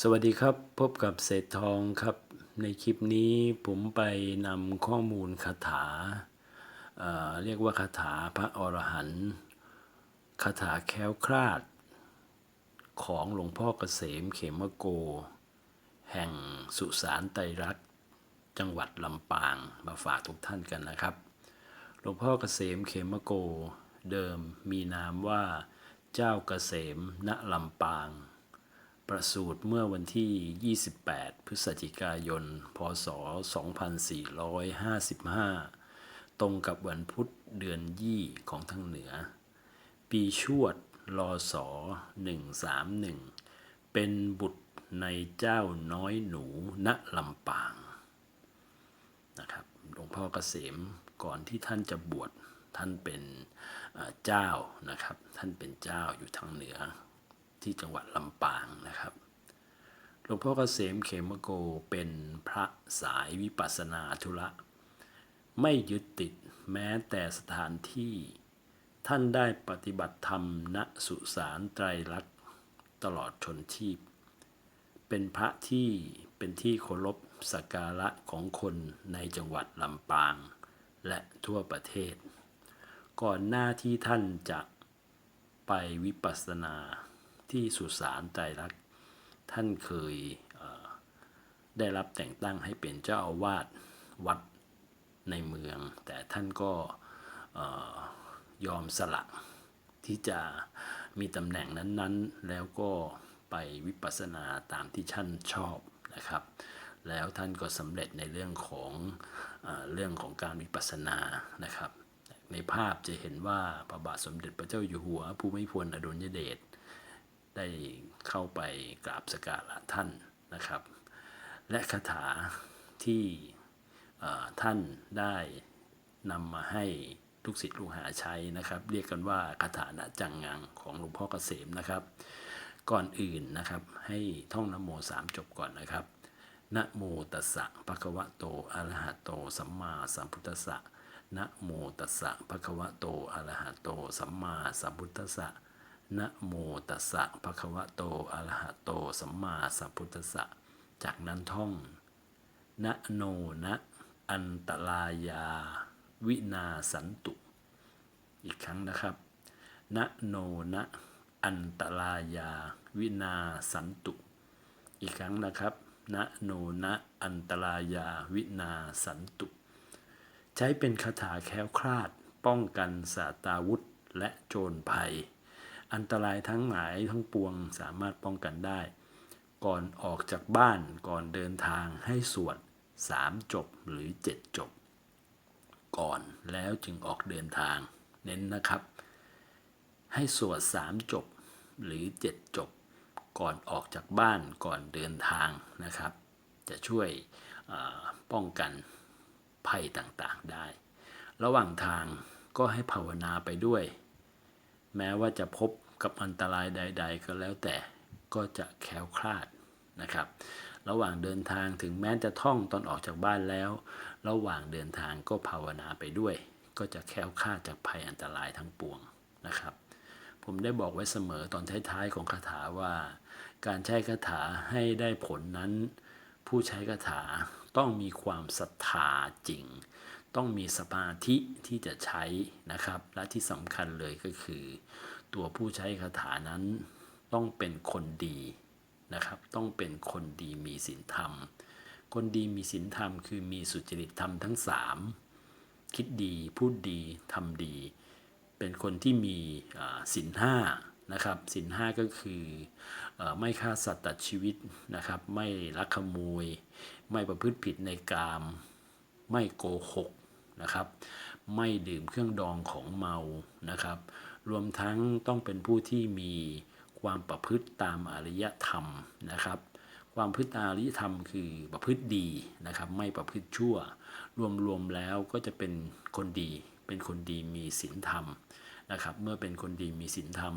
สวัสดีครับพบกับเศรษฐทองครับ ในคลิปนี้ผมไปนำข้อมูลคาถาเเรียกว่าคาถาพระอรหันต์คาถาแคล้วคลาด ของหลวงพ่อเกษมเขมโก แห่งสุสานไตรรัตน์จังหวัดลำปางมาฝากทุกท่านกันนะครับ หลวงพ่อเกษมเขมโก เดิมมีนามว่า เจ้าเกษมณลำปาง ประสูติเมื่อวันที่ 28 พฤศจิกายน พศ 2455 ตรงกับวันพุธเดือนยี่ของทางเหนือ ปีชวดลศ131 เป็นบุตรในเจ้าน้อยหนูณลำปางนะครับหลวงพ่อเกษมก่อนที่ท่านจะบวชท่านเป็นเอ่อเจ้านะครับ ท่านเป็นเจ้าอยู่ทางเหนือ ที่จังหวัดลำปางนะครับหลวงพ่อเกษมเขมโกเป็นพระสายวิปัสสนาธุระ ไม่ยึดติดแม้แต่สถานที่ ท่านได้ปฏิบัติธรรมณสุสานไตรลักษณ์ตลอดชนชีพ เป็นพระที่เป็นที่เคารพสักการะของคนในจังหวัดลำปาง และทั่วประเทศ ก่อนหน้าที่ท่านจะไปวิปัสสนา ที่สุสานไตรลักท่านเคยเได้รับแต่งตั้งให้เป็นเจ้าอาวาสวัดในเมือง แต่ท่านก็ยอมสละที่จะมีตำแหน่งนั้นๆ แล้วก็ไปวิปัสสนาตามที่ท่านชอบนะครับ แล้วท่านก็สำเร็จในเรื่องของเออเรื่องของการวิปัสสนานะครับ ในภาพจะเห็นว่าพระบาทสมเด็จพระเจ้าอยู่หัวภูมิพลอดุลยเดช ได้เข้าไปกราบสการะท่านนะครับ และคาถาที่ท่านได้นำมาให้ลูกศิษย์ลูกหาใช้นะครับ เรียกกันว่าคาถานะจังงังของหลวงพ่อเกษมนะครับ ก่อนอื่นนะครับให้ท่องนโมสามจบก่อนนะครับนะโมตัสสะภะคะวะโตอะระหะโต สัมมาสัมพุทธัสสะนะโมตัสสะภะคะวะโตอะระหะโต สัมมาสัมพุทธัสสะ นะโมตัสสะภะคะวะโตอะระหะโตสัมมาสัมพุทธัสสะจากนั้นท่อง นะโนนะอันตรายา วินาสันตุ อีกครั้งนะครับ นะโนนะอันตรายา วินาสันตุ อีกครั้งนะครับ นะโนนะอันตรายา วินาสันตุ ใช้เป็นคาถาแคล้วคลาด ป้องกันสาตาวุธและโจรภัย อันตรายทั้งหลายทั้งปวงสามารถป้องกันได้ ก่อนออกจากบ้านก่อนเดินทางให้สวดสามจบหรือเจ็ดจบ ก่อนแล้วจึงออกเดินทาง เน้นนะครับ ให้สวดสามจบหรือเจ็ดจบ ก่อนออกจากบ้านก่อนเดินทางนะครับ จะช่วยป้องกันภัยต่างๆได้ ระหว่างทางก็ให้ภาวนาไปด้วย แม้ว่าจะพบ กับอันตรายใด ๆ ก็แล้วแต่ก็จะแคล้วคลาดนะครับ ระหว่างเดินทางถึงแม้จะท่องตอนออกจากบ้านแล้ว ระหว่างเดินทางก็ภาวนาไปด้วย ก็จะแคล้วคลาดจากภัยอันตรายทั้งปวงนะครับ ผมได้บอกไว้เสมอตอนท้ายๆของคาถาว่า การใช้คาถาให้ได้ผลนั้น ผู้ใช้คาถาต้องมีความศรัทธาจริง ต้องมีสมาธิที่จะใช้นะครับ และที่สำคัญเลยก็คือ ตัวผู้ใช้คาถานั้นต้องเป็นคนดีนะครับ ต้องเป็นคนดีมีศีลธรรม คนดีมีศีลธรรม คือมีสุจริตธรรมทั้งสามคิดดีพูดดีทำดี เป็นคนที่มีศีลห้านะครับศีลห้าก็คือเออไม่ฆ่าสัตว์ตัดชีวิตนะครับ ไม่ลักขโมย ไม่ประพฤติผิดในกาม ไม่โกหกนะครับ ไม่ดื่มเครื่องดองของเมานะครับ รวมทั้งต้องเป็นผู้ที่มีความประพฤติตามอริยธรรมนะครับ ความพฤติตามอริยธรรมคือประพฤติดีนะครับ ไม่ประพฤติชั่ว รวมๆแล้วก็จะเป็นคนดี เป็นคนดีมีศีลธรรมนะครับ เมื่อเป็นคนดีมีศีลธรรม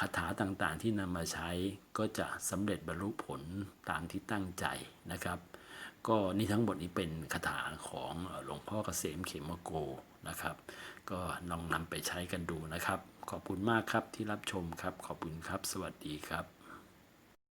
คาถาต่างๆที่นำมาใช้ก็จะสำเร็จบรรลุผลตามที่ตั้งใจนะครับ ก็นี่ทั้งหมดนี้เป็นคาถาของหลวงพ่อเกษมเขมโกนะครับ ก็ลองนำไปใช้กันดูนะครับ ขอบคุณมากครับที่รับชมครับ ขอบคุณครับ สวัสดีครับ